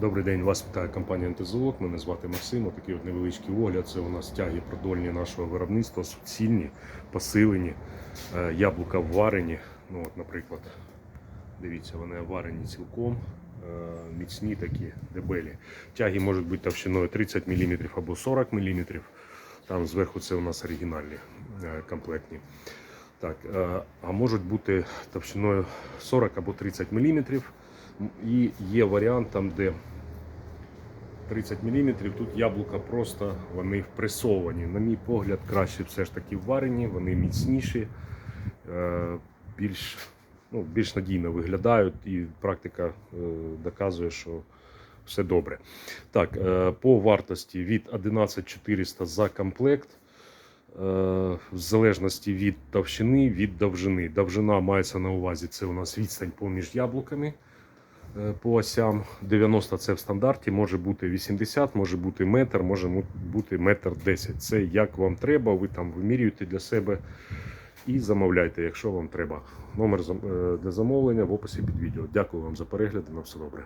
Добрий день, вас вітає компанія «Антизолог». Мене звати Максим. Такий от невеличкий огляд. Це у нас тяги продольні нашого виробництва, суцільні, посилені, е, яблука варені. Ну, от, наприклад, дивіться, вони варені цілком, е, міцні такі, дебелі. Тяги можуть бути товщиною 30 мм або 40 мм. Там зверху це у нас оригінальні е, комплектні. Так, е, а можуть бути товщиною 40 або 30 мм. І є варіант там, де 30 мм, тут яблука просто вони впресовані. На мій погляд, краще все ж таки варені, вони міцніші, е, більш, ну, більш надійно виглядають, і практика е, доказує, що все добре. Так, по вартості від 11400 за комплект. В залежності від товщини, від довжини. Довжина мається на увазі, це у нас відстань поміж яблуками е, по осям. 90 це в стандарті, може бути 80, може бути метр, може бути метр 10. Це як вам треба, ви там вимірюєте для себе і замовляйте, якщо вам треба. Номер е, для замовлення в описі під відео. Дякую вам за перегляд. На все добре.